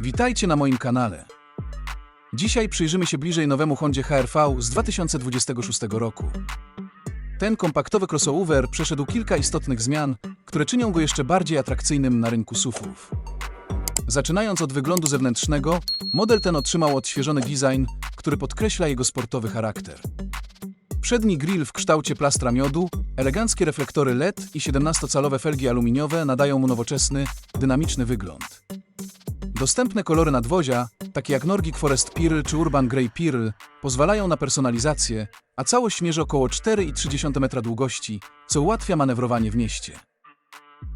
Witajcie na moim kanale. Dzisiaj przyjrzymy się bliżej nowemu Hondzie HR-V z 2026 roku. Ten kompaktowy crossover przeszedł kilka istotnych zmian, które czynią go jeszcze bardziej atrakcyjnym na rynku SUV-ów. Zaczynając od wyglądu zewnętrznego, model ten otrzymał odświeżony design, który podkreśla jego sportowy charakter. Przedni grill w kształcie plastra miodu, eleganckie reflektory LED i 17-calowe felgi aluminiowe nadają mu nowoczesny, dynamiczny wygląd. Dostępne kolory nadwozia, takie jak Nordic Forest Pearl czy Urban Grey Pearl, pozwalają na personalizację, a całość mierzy około 4,3 metra długości, co ułatwia manewrowanie w mieście.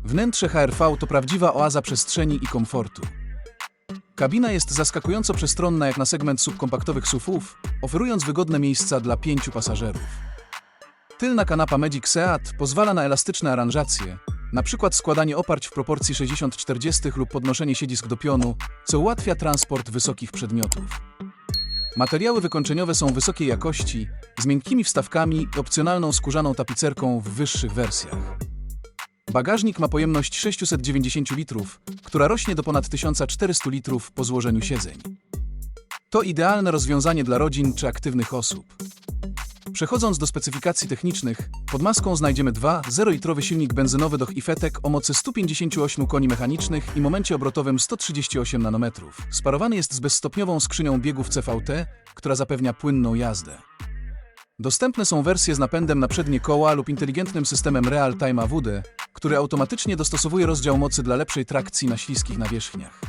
Wnętrze HRV to prawdziwa oaza przestrzeni i komfortu. Kabina jest zaskakująco przestronna jak na segment subkompaktowych SUV-ów, oferując wygodne miejsca dla pięciu pasażerów. Tylna kanapa Magic Seat pozwala na elastyczne aranżacje, przykład składanie oparć w proporcji 60-40 lub podnoszenie siedzisk do pionu, co ułatwia transport wysokich przedmiotów. Materiały wykończeniowe są wysokiej jakości, z miękkimi wstawkami i opcjonalną skórzaną tapicerką w wyższych wersjach. Bagażnik ma pojemność 690 litrów, która rośnie do ponad 1400 litrów po złożeniu siedzeń. To idealne rozwiązanie dla rodzin czy aktywnych osób. Przechodząc do specyfikacji technicznych, pod maską znajdziemy 2,0-litrowy silnik benzynowy do Ifetek o mocy 158 koni mechanicznych i momencie obrotowym 138 nanometrów. Sparowany jest z bezstopniową skrzynią biegów CVT, która zapewnia płynną jazdę. Dostępne są wersje z napędem na przednie koła lub inteligentnym systemem Real Time AWD, który automatycznie dostosowuje rozdział mocy dla lepszej trakcji na śliskich nawierzchniach.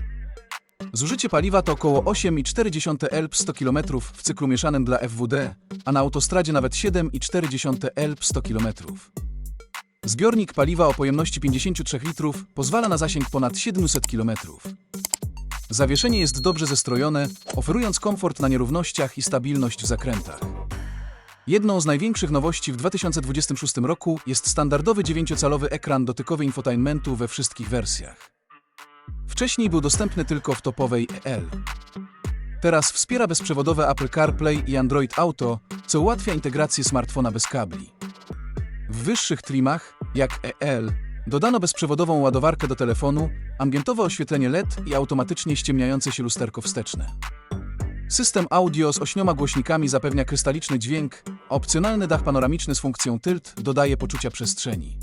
Zużycie paliwa to około 8,4 elp 100 km w cyklu mieszanym dla FWD, a na autostradzie nawet 7,4 elp 100 km. Zbiornik paliwa o pojemności 53 litrów pozwala na zasięg ponad 700 km. Zawieszenie jest dobrze zestrojone, oferując komfort na nierównościach i stabilność w zakrętach. Jedną z największych nowości w 2026 roku jest standardowy 9-calowy ekran dotykowy infotainmentu we wszystkich wersjach. Wcześniej był dostępny tylko w topowej EL. Teraz wspiera bezprzewodowe Apple CarPlay i Android Auto, co ułatwia integrację smartfona bez kabli. W wyższych trimach, jak EL, dodano bezprzewodową ładowarkę do telefonu, ambientowe oświetlenie LED i automatycznie ściemniające się lusterko wsteczne. System audio z ośmioma głośnikami zapewnia krystaliczny dźwięk, opcjonalny dach panoramiczny z funkcją tilt dodaje poczucia przestrzeni.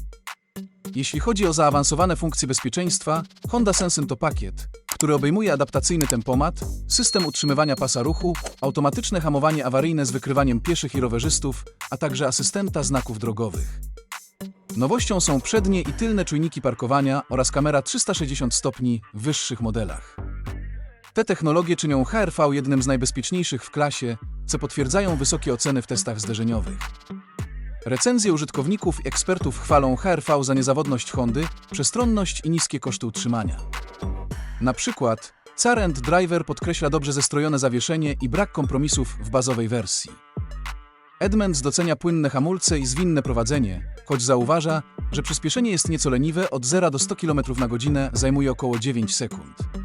Jeśli chodzi o zaawansowane funkcje bezpieczeństwa, Honda Sensing to pakiet, który obejmuje adaptacyjny tempomat, system utrzymywania pasa ruchu, automatyczne hamowanie awaryjne z wykrywaniem pieszych i rowerzystów, a także asystenta znaków drogowych. Nowością są przednie i tylne czujniki parkowania oraz kamera 360 stopni w wyższych modelach. Te technologie czynią HRV jednym z najbezpieczniejszych w klasie, co potwierdzają wysokie oceny w testach zderzeniowych. Recenzje użytkowników i ekspertów chwalą HRV za niezawodność Hondy, przestronność i niskie koszty utrzymania. Na przykład Car Driver podkreśla dobrze zestrojone zawieszenie i brak kompromisów w bazowej wersji. Edmunds docenia płynne hamulce i zwinne prowadzenie, choć zauważa, że przyspieszenie jest nieco leniwe, od 0 do 100 km na godzinę zajmuje około 9 sekund.